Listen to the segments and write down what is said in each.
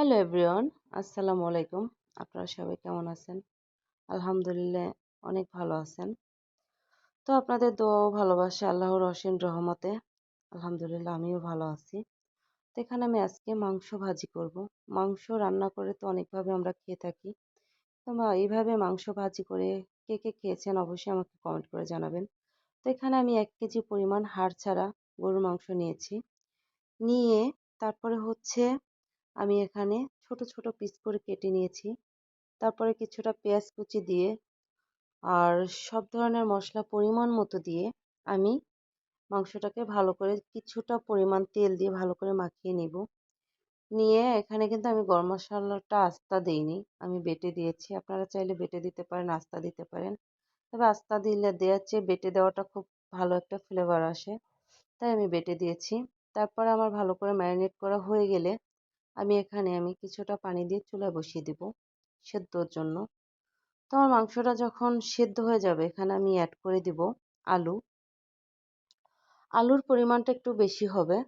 Hello everyone আসসালামু আলাইকুম আপনারা সবাই কেমন আছেন? আলহামদুলিল্লাহ, অনেক ভালো আছেন। তো আপনাদের দোয়া ও ভালোবাসা আল্লাহর অসীম রহমতে, আলহামদুলিল্লাহ, আমিও ভালো আছি। তো এখানে আমি আজকে মাংস ভাজি করব। মাংস রান্না করে তো অনেকভাবে আমরা খেয়ে থাকি। তো এইভাবে মাংস ভাজি করে কে কে খেয়েছেন অবশ্যই আমাকে কমেন্ট করে জানাবেন। তো এখানে আমি এক কেজি পরিমাণ হাড় ছাড়া গরুর মাংস নিয়েছি। নিয়ে তারপরে হচ্ছে আমি এখানে ছোট ছোট পিস করে কেটে নিয়েছি। তারপরে কিছুটা পেঁয়াজ কুচি দিয়ে আর সব ধরনের মশলা পরিমাণ মতো দিয়ে আমি মাংসটাকে ভালো করে কিছুটা পরিমাণ তেল দিয়ে ভালো করে মাখিয়ে নিব। নিয়ে এখানে কিন্তু আমি গরম মশলাটা আস্তা দিইনি, আমি বেটে দিয়েছি। আপনারা চাইলে বেটে দিতে পারেন, আস্তা দিতে পারেন। তবে আস্তা দিলে, দেওয়ার চেয়ে বেটে দেওয়াটা খুব ভালো একটা ফ্লেভার আসে। তাই আমি বেটে দিয়েছি। তারপরে আমার ভালো করে ম্যারিনেট করা হয়ে গেলে আমি এখানে আমি কিছুটা পানি দিয়ে চুলায় বসিয়ে দেব সেদ্ধর জন্য। তো আমার মাংসটা যখন সেদ্ধ হয়ে যাবে, এখানে আমি অ্যাড করে দিব আলু। আলুর পরিমাণটা একটু বেশি হবে।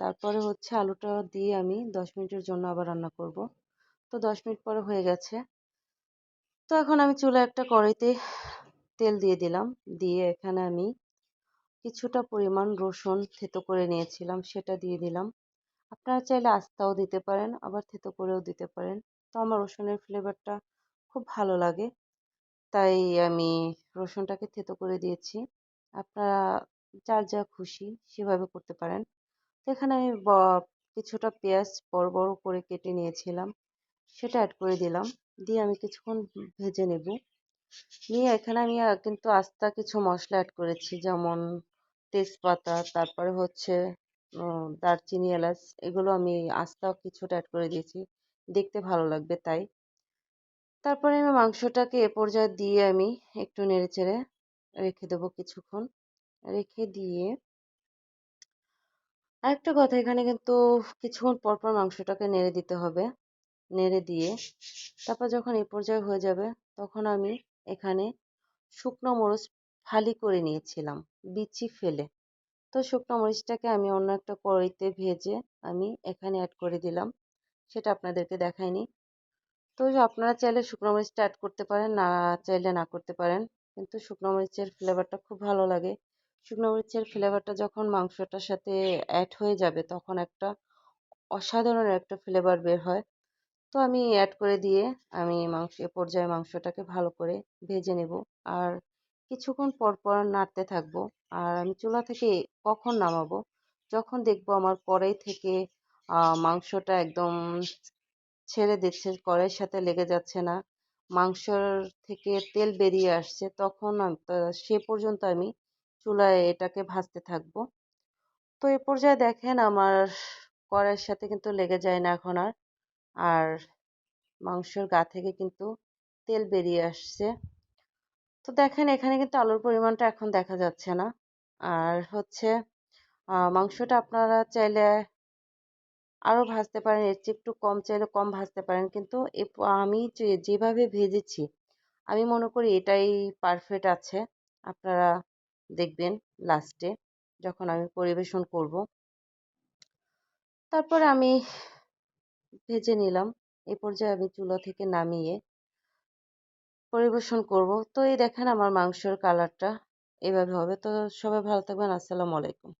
তারপরে হচ্ছে আলুটা দিয়ে আমি দশ মিনিটের জন্য আবার রান্না করব। তো দশ মিনিট পরে হয়ে গেছে। তো এখন আমি চুলা একটা কড়াইতে তেল দিয়ে দিলাম। দিয়ে এখানে আমি কিছুটা পরিমাণ রসুন থেতো করে নিয়েছিলাম, সেটা দিয়ে দিলাম। আপনারা চাইলে আস্তাও দিতে পারেন, আবার থেতো করেও দিতে পারেন। তো আমার রসুনের ফ্লেভারটা খুব ভালো লাগে। তাই আমি রসুনটাকে থেতো করে দিয়েছি। আপনারা যার যা খুশি সেভাবে করতে পারেন। তো এখানে আমি কিছুটা পেঁয়াজ বড় বড় করে কেটে নিয়েছিলাম। সেটা অ্যাড করে দিলাম। দিয়ে আমি কিছুক্ষণ ভেজে নেব। নিয়ে এখানে আমি কিন্তু আস্তা কিছু মশলা অ্যাড করেছি। যেমন তেজপাতা, তারপরে হচ্ছে দারচিনি, এলাচ, এগুলো আমি আস্তা কিছুটা অ্যাড করে দিয়েছি। দেখতে ভালো লাগবে তাই। তারপরে আমি মাংসটাকে এ পর্যায়ে দিয়ে আমি একটু নেড়ে চেড়ে রেখে দেবো কিছুক্ষণ। রেখে দিয়ে আরেকটা কথা, এখানে কিন্তু কিছুক্ষণ পর পর মাংসটাকে নেড়ে দিতে হবে। নেড়ে দিয়ে তারপর যখন এ পর্যায়ে হয়ে যাবে, তখন আমি এখানে শুকনো মরিচ ফালি করে নিয়েছিলাম, বিচি ফেলে। তো শুকনো মরিচটাকে আমি অন্য একটা কড়াইতে ভেজে আমি এখানে অ্যাড করে দিলাম। সেটা আপনাদেরকে দেখাইনি। তো আপনারা চাইলে শুকনো মরিচটা অ্যাড করতে পারেন, না চাইলে না করতে পারেন। কিন্তু শুকনো মরিচের ফ্লেভারটা খুব ভালো লাগে। শুকনো মরিচের ফ্লেভারটা যখন মাংসটার সাথে অ্যাড হয়ে যাবে, তখন একটা অসাধারণ একটা ফ্লেভার বের হয়। তো আমি অ্যাড করে দিয়ে আমি মাংস, এ পর্যায়ে মাংসটাকে ভালো করে ভেজে নেব। আর কিছুক্ষণ পর পর নাড়তে থাকব। আর আমি চুলা থেকে কখন নামাবো? যখন দেখব আমার কড়াই থেকে মাংসটা একদম ছেড়ে দিচ্ছে, কড়াইয়ের সাথে লেগে যাচ্ছে না। মাংসর থেকে তেল বেরিয়ে আসছে, তখন সে পর্যন্ত আমি চুলায় এটাকে ভাজতে থাকব। তো এ পর্যায়ে দেখেন আমার কড়াইয়ের সাথে কিন্তু লেগে যায় না এখন আর। আর মাংসর গা থেকে কিন্তু তেল বেরিয়ে আসছে। তো দেখেন, এখানে কিন্তু আলুর পরিমাণটা এখন দেখা যাচ্ছে না। আর হচ্ছে মাংসটা আপনারা চাইলে আরও ভাজতে পারেন, এর চেয়ে একটু কম চাইলে কম ভাজতে পারেন। কিন্তু আমি যেভাবে ভেজেছি, আমি মনে করি এটাই পারফেক্ট আছে। আপনারা দেখবেন লাস্টে যখন আমি পরিবেশন করব। তারপর আমি ভেজে নিলাম। এ পর্যায়ে আমি চুলা থেকে নামিয়ে পরিবেশন করব। তো এই দেখেন আমার মাংসের কালারটা এভাবে হবে। তো সবাই ভালো থাকবেন। আসসালামু আলাইকুম।